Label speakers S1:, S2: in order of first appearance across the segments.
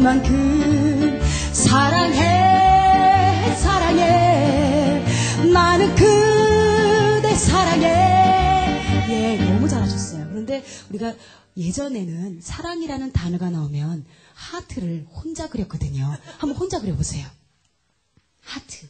S1: 땅만큼 사랑해 사랑해. 나는 그대 사랑해. 예 너무 잘하셨어요. 그런데 우리가 예전에는 사랑이라는 단어가 나오면 하트를 혼자 그렸거든요. 한번 혼자 그려보세요. 하트.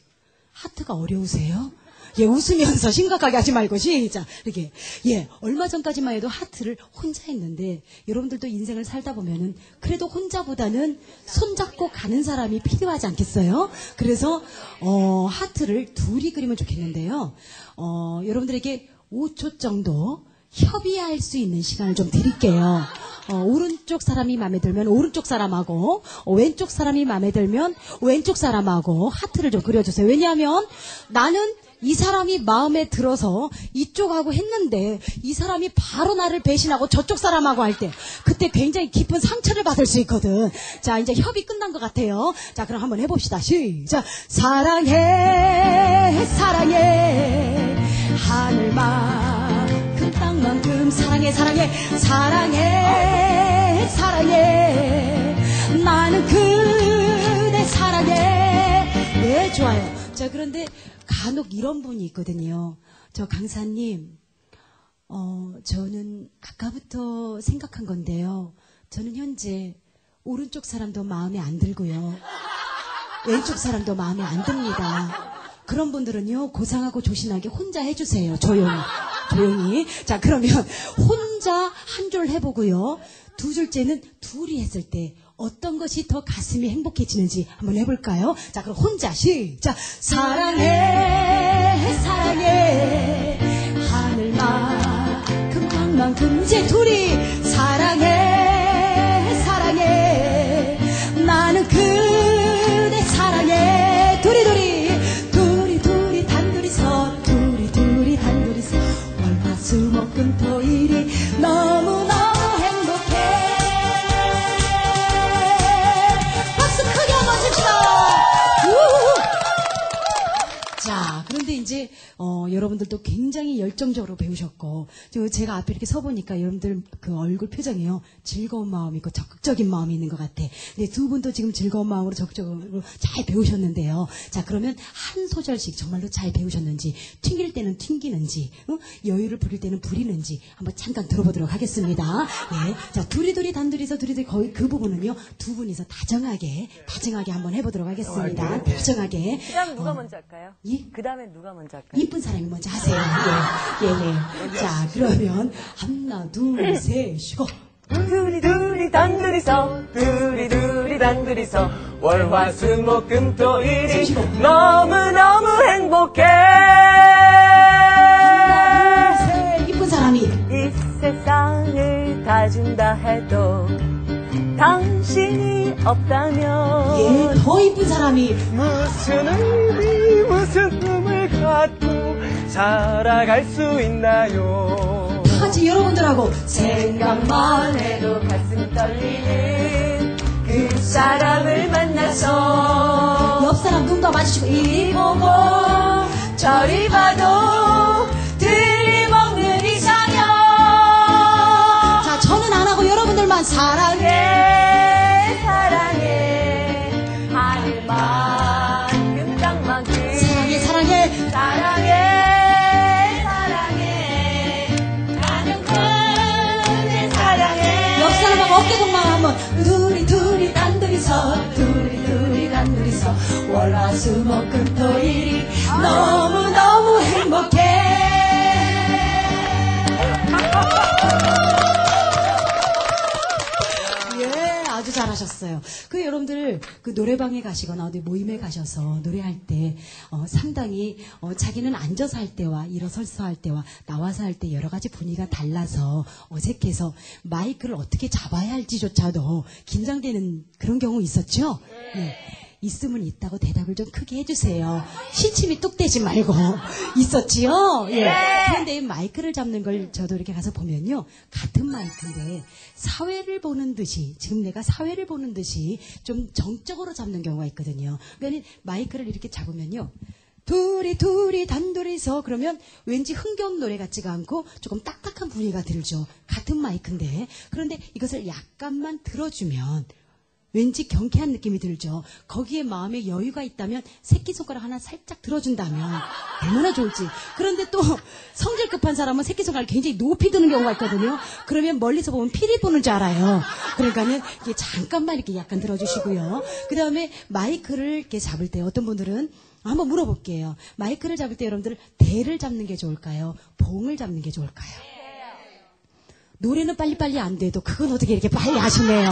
S1: 하트가 어려우세요? 예, 웃으면서 심각하게 하지 말고 시작. 이렇게 예, 얼마 전까지만 해도 하트를 혼자 했는데 여러분들도 인생을 살다 보면은 그래도 혼자보다는 손잡고 가는 사람이 필요하지 않겠어요? 그래서 어, 하트를 둘이 그리면 좋겠는데요. 어, 여러분들에게 5초 정도 협의할 수 있는 시간을 좀 드릴게요. 어, 오른쪽 사람이 마음에 들면 오른쪽 사람하고 어, 왼쪽 사람이 마음에 들면 왼쪽 사람하고 하트를 좀 그려주세요. 왜냐하면 나는 이 사람이 마음에 들어서 이쪽하고 했는데 이 사람이 바로 나를 배신하고 저쪽 사람하고 할 때 그때 굉장히 깊은 상처를 받을 수 있거든. 자 이제 협의 끝난 것 같아요. 자 그럼 한번 해봅시다. 시작. 사랑해 사랑해 하늘만큼 땅만큼 사랑해 사랑해 사랑해 사랑해 나는 그대 사랑해 네 좋아요. 자 그런데 간혹 이런 분이 있거든요. 저 강사님, 어, 저는 아까부터 생각한 건데요. 저는 현재 오른쪽 사람도 마음에 안 들고요. 왼쪽 사람도 마음에 안 듭니다. 그런 분들은요, 고상하고 조신하게 혼자 해주세요. 조용히. 조용히. 자, 그러면 혼자 한 줄 해보고요. 두 줄째는 둘이 했을 때 어떤 것이 더 가슴이 행복해지는지 한번 해볼까요? 자, 그럼 혼자 시작. 사랑해, 여러분들도 굉장히 열정적으로 배우셨고 저 제가 앞에 이렇게 서 보니까 여러분들 그 얼굴 표정이요 즐거운 마음이 있고 적극적인 마음이 있는 것 같아 근데 두 분도 지금 즐거운 마음으로 적극적으로 잘 배우셨는데요 자 그러면 한 소절씩 정말로 잘 배우셨는지 튕길 때는 튕기는지 어? 여유를 부릴 때는 부리는지 한번 잠깐 들어보도록 하겠습니다 예. 자 둘이 둘이 단둘이서 둘이 둘이 거의 그 부분은요 두 분이서 다정하게 다정하게 한번 해보도록 하겠습니다 다정하게
S2: 그 다음 누가 먼저 할까요?
S1: 예?
S2: 그 다음에 누가 먼저 할까요?
S1: 이쁜 사람이 먼저 하세요. 예, 예, 예. 자, 그러면 하나, 둘, 셋, 쉬고.
S2: 둘이 둘이 단둘이서 둘이 둘이 단둘이서 월화수목금토 일이 너무너무 행복해
S1: 하나, 둘, 셋, 이쁜 사람이.
S2: 이 세상을 다 준다 해도 당신이 없다면
S1: 예, 더 이쁜 사람이.
S3: 무슨 의미 무슨 꿈을 갖고 살아갈 수 있나요
S1: 다 같이 여러분들하고.
S2: 생각만 해도 가슴 떨리는 그 사람을 만나서
S1: 옆 사람 눈도 마주치고, 이리 보고.
S2: 저리 봐도
S1: 둘이, 단둘이서. 월화수목금토일이 너무너무 행복해. 예, 아주 잘하셨어요. 그 여러분들 그 노래방에 가시거나 어디 모임에 가셔서 노래할 때 어, 상당히 어, 자기는 앉아서 할 때와 일어서서 할 때와 나와서 할 때 여러 가지 분위기가 달라서 어색해서 마이크를 어떻게 잡아야 할지조차도 긴장되는 그런 경우 있었죠? 네. 있으면 있다고 대답을 좀 크게 해주세요. 시침이 뚝 떼지 말고 있었지요. 예. 그런데 이 마이크를 잡는 걸 저도 이렇게 가서 보면요, 같은 마이크인데 사회를 보는 듯이 지금 내가 사회를 보는 듯이 좀 정적으로 잡는 경우가 있거든요. 그러니까 마이크를 이렇게 잡으면요. 둘이 둘이 단둘이서 그러면 왠지 흥겨운 노래 같지가 않고 조금 딱딱한 분위기가 들죠. 같은 마이크인데 그런데 이것을 약간만 들어주면 왠지 경쾌한 느낌이 들죠. 거기에 마음에 여유가 있다면 새끼손가락 하나 살짝 들어준다면 얼마나 좋을지. 그런데 또 성질 급한 사람은 새끼손가락 굉장히 높이 드는 경우가 있거든요. 그러면 멀리서 보면 피리 부는 줄 알아요. 그러니까는 이게 잠깐만 이렇게 약간 들어주시고요. 그 다음에 마이크를 이렇게 잡을 때 어떤 분들은 한번 물어볼게요. 마이크를 잡을 때 여러분들 대를 잡는 게 좋을까요? 봉을 잡는 게 좋을까요? 노래는 빨리빨리 안 돼도 그건 어떻게 이렇게 빨리 하시네요.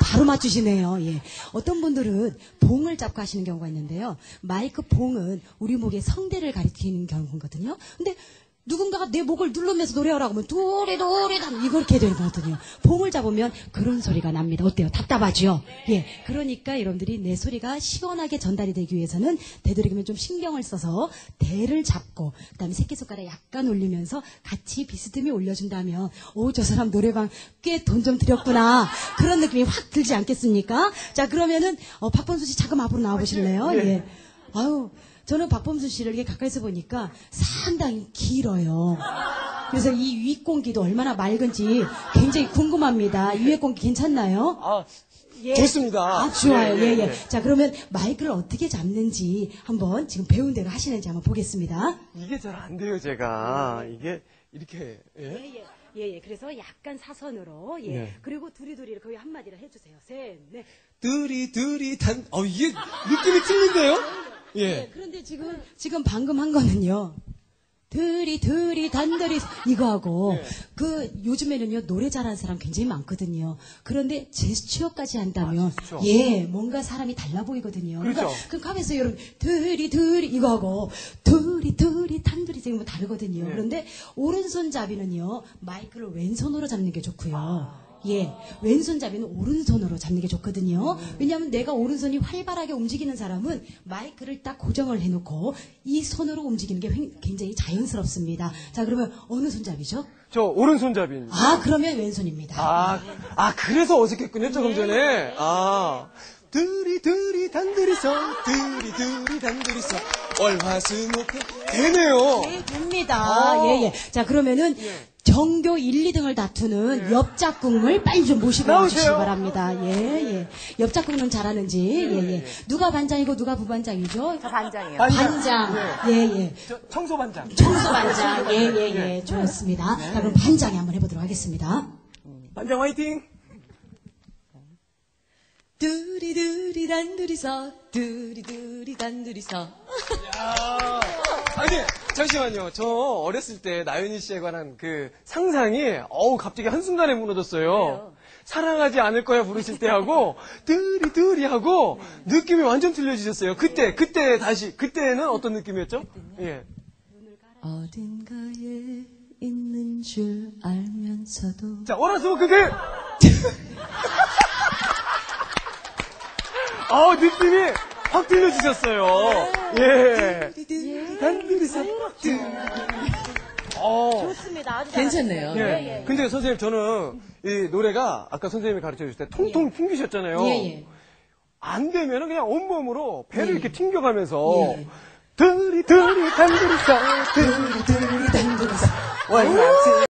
S1: 바로 맞추시네요. 예. 어떤 분들은 봉을 잡고 하시는 경우가 있는데요. 마이크 봉은 우리 목의 성대를 가리키는 경우거든요. 근데 누군가가 내 목을 누르면서 노래하라고 하면 도리 도리 단 이렇게 되는 거거든요. 봉을 잡으면 그런 소리가 납니다. 어때요? 답답하죠? 예. 그러니까 여러분들이 내 소리가 시원하게 전달이 되기 위해서는 되도록이면 좀 신경을 써서 대를 잡고 그다음에 새끼손가락 약간 올리면서 같이 비스듬히 올려준다면 오 저 사람 노래방 꽤 돈 좀 들였구나 그런 느낌이 확 들지 않겠습니까? 자 그러면은 어, 박범수 씨 잠깐 앞으로 나와 보실래요? 예. 아유 저는 박범수 씨를 이렇게 가까이서 보니까 상당히 길어요. 그래서 이 윗공기도 얼마나 맑은지 굉장히 궁금합니다. 이 윗공기 괜찮나요?
S3: 아, 좋습니다.
S1: 아, 좋아요. 예, 예.
S3: 예.
S1: 자, 그러면 마이크를 어떻게 잡는지 한번 지금 배운 대로 하시는지 한번 보겠습니다.
S3: 이게 잘 안 돼요, 제가. 이게 이렇게. 예?
S1: 예, 예. 예, 예. 그래서 약간 사선으로, 예.
S3: 네.
S1: 그리고 두리두리 거의 한마디로 해주세요. 셋, 넷.
S3: 두리 두리 단. 어 이게 느낌이 틀린데요?
S1: 예.
S3: 예.
S1: 그런데 지금, 지금 방금 한 거는요. 드리, 드리, 단들이, 이거하고,
S3: 예.
S1: 그, 요즘에는요, 노래 잘하는 사람 굉장히 많거든요. 그런데 제스처까지 한다면,
S3: 아, 제스처.
S1: 예, 뭔가 사람이 달라 보이거든요. 그러니까,
S3: 그렇죠.
S1: 그 가면서 여러분, 드리, 드리, 이거하고, 드리, 드리, 단들이 지금 뭐 다르거든요.
S3: 예.
S1: 그런데, 오른손 잡이는요, 마이크를 왼손으로 잡는 게 좋고요.
S3: 아.
S1: 예, 왼손잡이는 오른손으로 잡는 게 좋거든요.
S3: 음.
S1: 왜냐하면 내가 오른손이 활발하게 움직이는 사람은 마이크를 딱 고정을 해놓고 이 손으로 움직이는 게 횡- 굉장히 자연스럽습니다. 자, 그러면 어느 손잡이죠?
S3: 저 오른손잡이입니다.
S1: 아, 그러면 왼손입니다.
S3: 아, 아, 그래서 어색했군요, 조금 전에. 아. 드리, 드리, 단들이서, 드리, 드리, 단들이서, 월화수목금. 되네요.
S1: 네, 됩니다.
S3: 어.
S1: 예, 예. 자, 그러면은 전교 1, 2등을 다투는 옆짝꿍을 빨리 좀 모시고. 와주시기 바랍니다. 예, 예. 옆짝꿍은 잘하는지, 예, 예. 누가 반장이고 누가 부반장이죠?
S2: 저 반장이요.
S1: 반장. 예, 예.
S3: 저 청소반장.
S1: 청소 반장. 예, 예, 예. 좋습니다. 자, 그럼 반장이 한번 해보도록 하겠습니다.
S3: 반장 화이팅!
S1: 두리두리 단두리서, 두리두리 단두리서.
S3: 야 아니, 잠시만요. 저 어렸을 때 나연희 씨에 관한 그 상상이, 어우, 갑자기 한순간에 무너졌어요. 사랑하지 않을 거야 부르실 때 하고, 드리, 드리 하고, 느낌이 완전 틀려지셨어요. 그때, 그때 다시, 그때는 어떤 느낌이었죠? 예.
S1: 어딘가에 있는 줄 알면서도.
S3: 자, 오라서 그게! 어, 느낌이 확 틀려지셨어요. 예. 단둘이서. 어.
S2: 좋습니다. 아주
S1: 괜찮네요.
S3: 예. 근데 선생님, 저는 이 노래가 아까 선생님이 가르쳐 주실 때 통통 튕기셨잖아요.
S1: 예, 예.
S3: 안 되면은 그냥 온몸으로 배를
S1: 예.
S3: 이렇게 튕겨가면서
S1: 예.
S3: 드리 드리 단둘이서 드리 드리 단둘이서 월화수